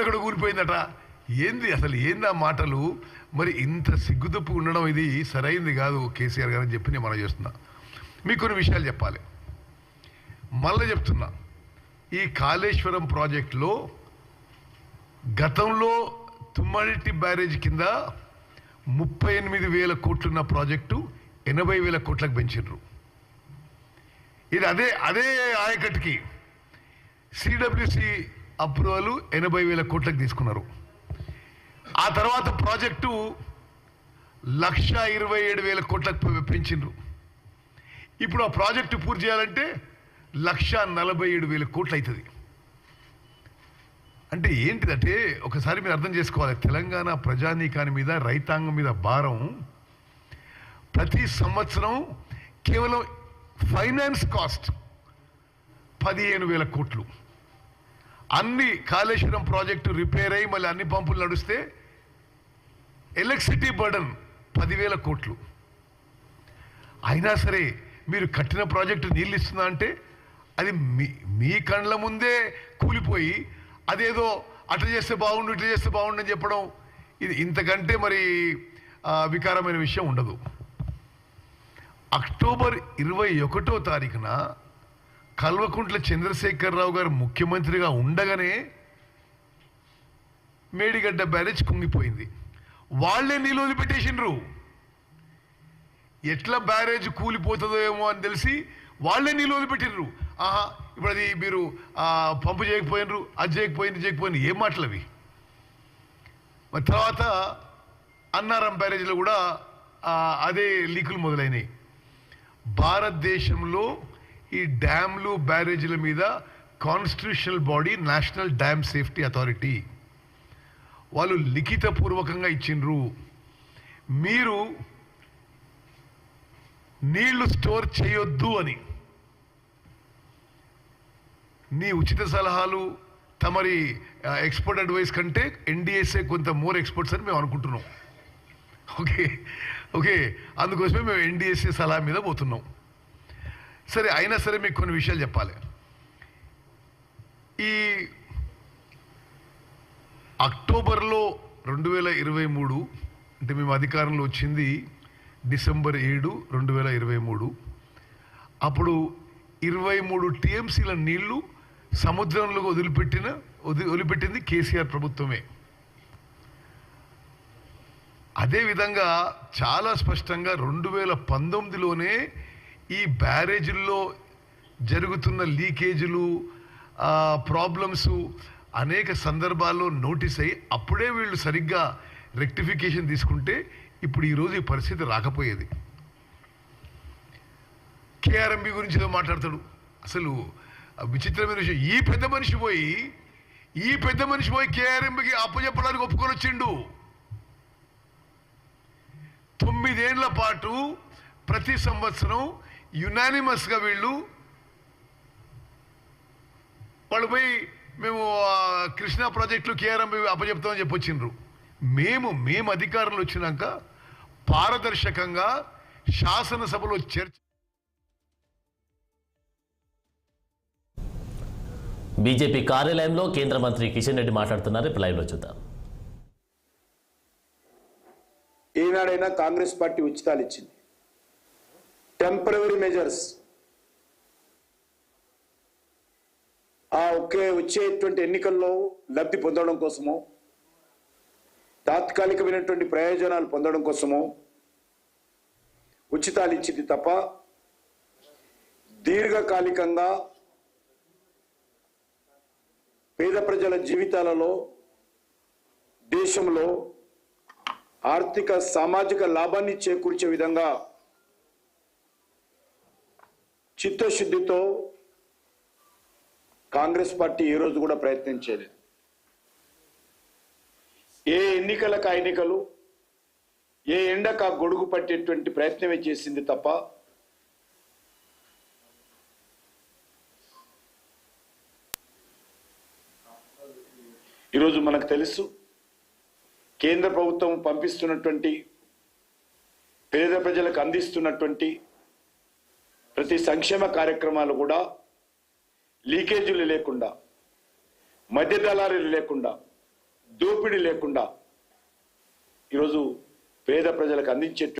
ఇక్కడ కూలిపోయిందట ఏంది అసలు ఏంది ఆ మాటలు? మరి ఇంత సిగ్గుదప్పు ఉండడం ఇది సరైంది కాదు కేసీఆర్ గారు అని చెప్పి నేను మనం చేస్తున్నా. మీకు కొన్ని విషయాలు చెప్పాలి. మళ్ళీ చెప్తున్నా. ఈ కాళేశ్వరం ప్రాజెక్టులో గతంలో తుమ్మడి బ్యారేజ్ కింద ముప్పై ఎనిమిది వేల కోట్లున్న ప్రాజెక్టు ఎనభై వేల కోట్లకు పెంచారు ఇది అదే అదే ఆయకట్టుకి. సిడబ్ల్యూసి అప్రూవల్ ఎనభై వేల కోట్లకు తీసుకున్నారు. ఆ తర్వాత ప్రాజెక్టు లక్ష ఇరవై ఏడు వేల కోట్లకు పెంచిండ్రు. ఇప్పుడు ఆ ప్రాజెక్టు పూర్తి చేయాలంటే లక్ష నలభై ఏడు వేల కోట్లు అవుతుంది. అంటే ఏంటిదంటే ఒకసారి మీరు అర్థం చేసుకోవాలి. తెలంగాణ ప్రజానీకాని మీద రైతాంగం మీద భారం ప్రతి సంవత్సరం కేవలం ఫైనాన్స్ కాస్ట్ పదిహేను వేల కోట్లు. అన్ని కాళేశ్వరం ప్రాజెక్టు రిపేర్ అయ్యి మళ్ళీ అన్ని పంపులు నడిస్తే ఎలక్ట్రిసిటీ బర్డన్ పదివేల కోట్లు. అయినా సరే మీరు కట్టిన ప్రాజెక్టు నీళ్ళు ఇస్తుందా అంటే అది మీ మీ కండ్ల ముందే కూలిపోయి అదేదో అట్లా చేస్తే బాగుండు ఇట్లా చేస్తే బాగుండు అని చెప్పడం ఇది ఇంతకంటే మరి వికారమైన విషయం ఉండదు. అక్టోబర్ ఇరవై ఒకటో తారీఖున కల్వకుంట్ల చంద్రశేఖరరావు గారు ముఖ్యమంత్రిగా ఉండగానే మేడిగడ్డ బ్యారేజ్ కుంగిపోయింది. వాళ్ళే నీళ్ళు పెట్టేసిండ్రు ఎట్లా బ్యారేజ్ కూలిపోతుందో ఏమో అని తెలిసి వాళ్ళే నీళ్ళు పెట్టిండ్రు ఆహా ఇప్పుడు అది మీరు పంపు చేయకపోయినరు అది చేయకపోయింది చేయకపోయింది ఏం మాటలు అవి? మరి తర్వాత అన్నారం బ్యారేజ్లో కూడా అదే లీకులు మొదలైనవి భారతదేశంలో ఈ డ్యామ్లు బ్యారేజీల మీద constitutional body national dam safety authority వాళ్ళు లిఖితపూర్వకంగా ఇచ్చిండ్రు. మీరు నీళ్ళు స్టోర్ చేయొద్దు అని. నీ ఉచిత సలహాలు తమరి ఎక్స్పర్ట్ అడ్వైస్ కంటే ఎన్డిఎస్ఏ కొంత మోర్ ఎక్స్పర్ట్స్ అని మేము అనుకుంటున్నాం. ఓకే? ఓకే? అందుకోసమే మేము ఎన్డిఎస్ఏ సలహా మీద పోతున్నాం. సరే అయినా సరే మీకు కొన్ని విషయాలు చెప్పాలి. ఈ అక్టోబర్లో రెండు వేల ఇరవై మూడు అంటే మేము అధికారంలో వచ్చింది డిసెంబర్ ఏడు రెండు వేల ఇరవై మూడు. అప్పుడు ఇరవై మూడు టీఎంసీల నీళ్ళు సముద్రంలో వదిలిపెట్టిన వదిలి వదిలిపెట్టింది కేసీఆర్ ప్రభుత్వమే. అదేవిధంగా చాలా స్పష్టంగా రెండు వేల పంతొమ్మిదిలోనే ఈ బ్యారేజీల్లో జరుగుతున్న లీకేజీలు ప్రాబ్లమ్స్ అనేక సందర్భాల్లో నోటీస్ అయ్యి అప్పుడే వీళ్ళు సరిగ్గా రెక్టిఫికేషన్ తీసుకుంటే ఇప్పుడు ఈరోజు ఈ పరిస్థితి రాకపోయేది. కేఆర్ఎంబి గురించి ఏదో మాట్లాడతాడు. అసలు విచిత్రమైన విషయం. ఈ పెద్ద మనిషి పోయి ఈ పెద్ద మనిషి పోయి కేఆర్ఎంబికి అప్పచెప్పడానికి ఒప్పుకొని వచ్చిండు. తొమ్మిదేళ్ళ పాటు ప్రతి సంవత్సరం యునానిమస్గా వీళ్ళు వాళ్ళు పోయి మేము ఆ, కృష్ణా ప్రాజెక్టులు కేఆర్ఎం అప్పచెప్తామని చెప్పి వచ్చిండ్రు. మేము మేము అధికారంలో వచ్చినాక పారదర్శకంగా శాసనసభలో చర్చ బీజేపీ కార్యాలయంలో కేంద్ర మంత్రి కిషన్ రెడ్డి మాట్లాడుతున్నారు. ఇప్పుడు లైవ్లో చూద్దాం. ఏనాడైనా కాంగ్రెస్ పార్టీ ఉచితాలు ఇచ్చింది. టెంపరీ మెజర్స్ ఆ ఒకే వచ్చేటువంటి ఎన్నికల్లో లబ్ధి పొందడం కోసమో తాత్కాలికమైనటువంటి ప్రయోజనాలు పొందడం కోసమో ఉచితాలు ఇచ్చింది తప్ప దీర్ఘకాలికంగా పేద ప్రజల జీవితాలలో దేశంలో ఆర్థిక సామాజిక లాభాన్ని చేకూర్చే విధంగా చిత్తశుద్ధితో కాంగ్రెస్ పార్టీ ఏ రోజు కూడా ప్రయత్నం చేయలేదు. ఏ ఎన్నికలకు ఆ ఎన్నికలు ఏ ఎండకు ఆ గొడుగు పట్టేటువంటి ప్రయత్నమే చేసింది తప్ప ఈరోజు మనకు తెలుసు కేంద్ర ప్రభుత్వం పంపిస్తున్నటువంటి పేద ప్రజలకు అందిస్తున్నటువంటి ప్రతి సంక్షేమ కార్యక్రమాలు కూడా లీకేజీలు లేకుండా మధ్య దళారీలు లేకుండా దోపిడీ లేకుండా ఈరోజు పేద ప్రజలకు అందించే